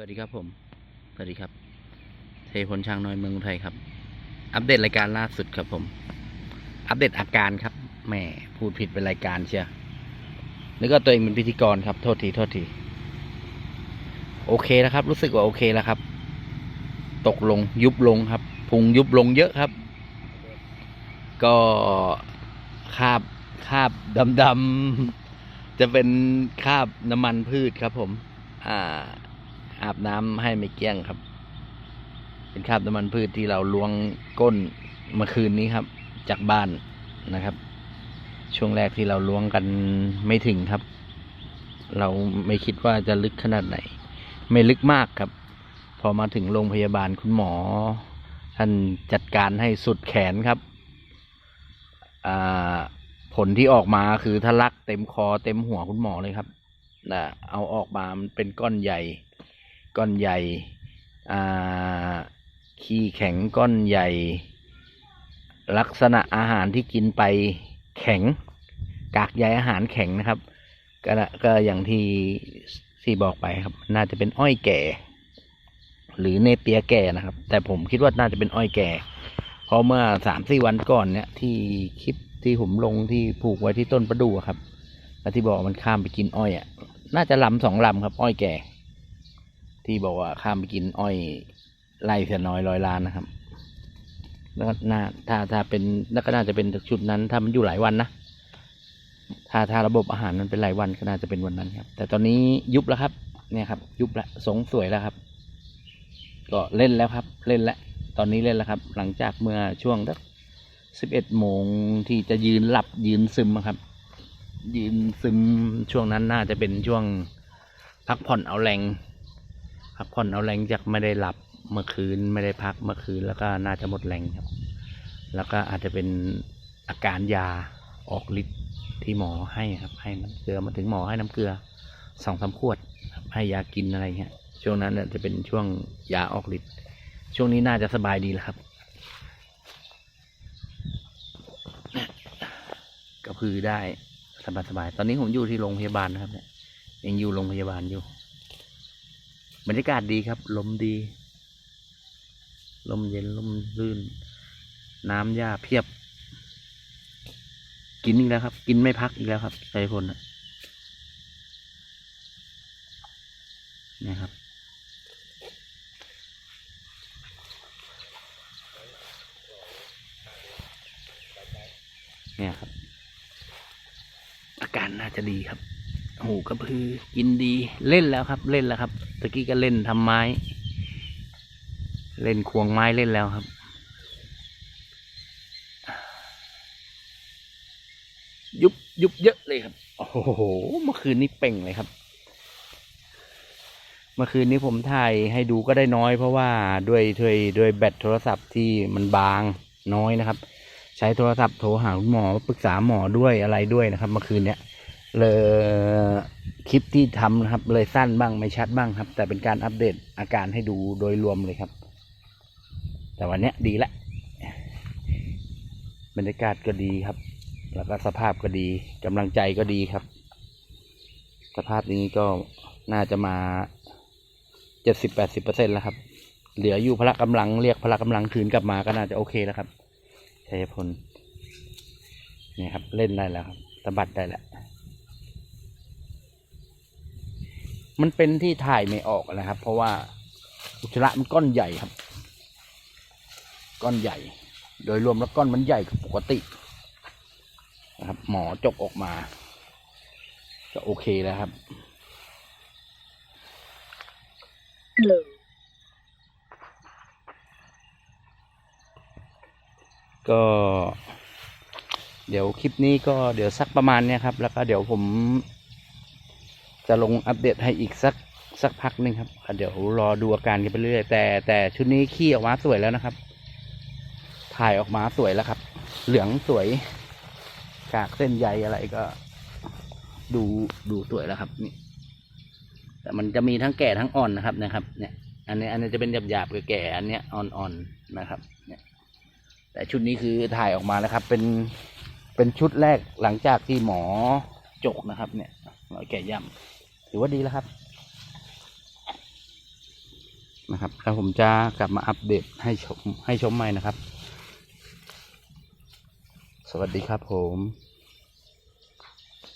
วัสดีครับผม สวัสดีครับ เทพลช่างน้อยเมืองอุทัยครับ อัปเดตรายการล่าสุดครับผม อัปเดตอาการครับ แหมพูดผิดเป็นรายการเชียวนึกว่าตัวเองเป็นพิธีกรครับ โทษที โทษที โอเคแล้วครับ รู้สึกว่าโอเคแล้วครับ ตกลงยุบลงครับ พุงยุบลงเยอะครับ ก็คาบคาบดำๆจะเป็นคาบน้ำมันพืชครับผม อ่า อาบน้ำให้ไม่เกี้ยงครับ เป็นคราบน้ำมันพืชที่เราล้วงก้นเมื่อคืนนี้ครับ จากบ้านนะครับ ช่วงแรกที่เราล้วงกันไม่ถึงครับ เราไม่คิดว่าจะลึกขนาดไหน ไม่ลึกมากครับ พอมาถึงโรงพยาบาลคุณหมอ ท่านจัดการให้สุดแขนครับผลที่ออกมาคือทะลักเต็มคอเต็มหัวคุณหมอเลยครับนะเอาออกมามันเป็นก้อนใหญ่ ก้อนใหญ่ขี้แข็งก้อนใหญ่ ลักษณะอาหารที่กินไปแข็ง กากใยอาหารแข็งนะครับ ก็ก็อย่างที่ที่บอกไปครับ น่าจะเป็นอ้อยแก่ หรือเนเปียแก่นะครับ แต่ผมคิดว่าน่าจะเป็นอ้อยแก่ เพราะเมื่อสามสี่วันก่อนเนี่ยที่คลิปที่ผมลงที่ผูกไว้ที่ต้นประดู่ครับแล้วที่บอกมันข้ามไปกินอ้อยอะ น่าจะลำสองลำครับ อ้อยแก่ ที่บอกว่าข้ามไปกินอ้อยไล่เสียน้อยร้อยล้านนะครับ แล้วก็น่าถ้าถ้าเป็นแล้วก็น่าจะเป็นชุดนั้นถ้ามันอยู่หลายวันนะถ้าถ้าระบบอาหารมันเป็นหลายวันก็น่าจะเป็นวันนั้นครับ แต่ตอนนี้ยุบแล้วครับ เนี่ยครับ ยุบแล้วสงสวยแล้วครับ ก็เล่นแล้วครับ เล่นแล้วตอนนี้เล่นแล้วครับ หลังจากเมื่อช่วงสักสิบเอ็ดโมงที่จะยืนหลับยืนซึมครับ ยืนซึมช่วงนั้นน่าจะเป็นช่วงพักผ่อนเอาแรง พักผ่อนเอาแรงจากไม่ได้หลับเมื่อคืนไม่ได้พักเมื่อคืนแล้วก็น่าจะหมดแรงครับ แล้วก็อาจจะเป็นอาการยาออกฤทธิ์ที่หมอให้ครับ ให้น้ำเกลือมาถึงหมอให้น้ำเกลือสองสามขวดให้ยากินอะไรเงี้ยช่วงนั้นน่ะจะเป็นช่วงยาออกฤทธิ์ช่วงนี้น่าจะสบายดีแล้วครับ ก็คือได้สบายๆตอนนี้ผมอยู่ที่โรงพยาบาลนะครับเนี่ยยังอยู่โรงพยาบาลอยู่ บรรยากาศดีครับ ลมดี ลมเย็นลมลื่น น้ำหญ้าเพียบ กินอีกแล้วครับ กินไม่พักอีกแล้วครับใจพลนะครับเนี่ยครับ อาการน่าจะดีครับ หูกระพือกินดีเล่นแล้วครับ เล่นแล้วครับตะกี้ก็เล่นทำไม้ เล่นควงไม้เล่นแล้วครับ ยุบยุบเยอะเลยครับ โอ้โหเมื่อคืนนี้เป่งเลยครับ เมื่อคืนนี้ผมถ่ายให้ดูก็ได้น้อย เพราะว่าด้วยด้วยด้วยแบตโทรศัพท์ที่มันบางน้อยนะครับ ใช้โทรศัพท์โทรหาคุณหมอปรึกษาหมอด้วยอะไรด้วยนะครับ เมื่อคืนเนี้ย เลยคลิปที่ทำนะครับ เลยสั้นบ้างไม่ชัดบ้างครับ แต่เป็นการอัปเดตอาการให้ดูโดยรวมเลยครับ แต่วันเนี้ยดีละบรรยากาศก็ดีครับ แล้วก็สภาพก็ดีกำลังใจก็ดีครับ สภาพนี้ก็น่าจะมาเจ็ดสิบแปดสิบเปอร์เซ็นแล้วครับ เหลืออยู่พละกำลังเรียกพละกำลังคืนกลับมาก็น่าจะโอเคแล้วครับชัยพลนี่ครับเล่นได้แล้วครับสะบัดได้แล้ว มันเป็นที่ถ่ายไม่ออกนะครับ เพราะว่าอุจจาระมันก้อนใหญ่ครับ ก้อนใหญ่ โดยรวมแล้วก้อนมันใหญ่กว่าปกตินะครับ หมอจกออกมา ก็โอเคแล้วครับ Hello. ก็ เดี๋ยวคลิปนี้ก็เดี๋ยวสักประมาณเนี้ยครับ แล้วก็เดี๋ยวผม จะลงอัปเดตให้อีกสักสักพักหนึ่งครับเดี๋ยวรอดูอาการกันไปเรื่อยแต่แต่ชุดนี้ขี้ออกมาสวยแล้วนะครับ ถ่ายออกมาสวยแล้วครับ เหลืองสวยกากเส้นใยอะไรก็ ดูดูสวยแล้วครับนี่ แต่มันจะมีทั้งแก่ทั้งอ่อนนะครับนะครับ เนี่ย อันนี้อันนี้จะเป็นหยาบๆกับแก่อันเนี้ยอ่อนๆนะครับ เนี่ย แต่ชุดนี้คือถ่ายออกมาแล้วครับ เป็นเป็นชุดแรกหลังจากที่หมอจกนะครับ เนี่ยหมอแก่ย่ำ ถือว่าดีแล้วครับ นะครับแล้วผมจะกลับมาอัปเดตให้ชมให้ชมใหม่นะครับ สวัสดีครับผม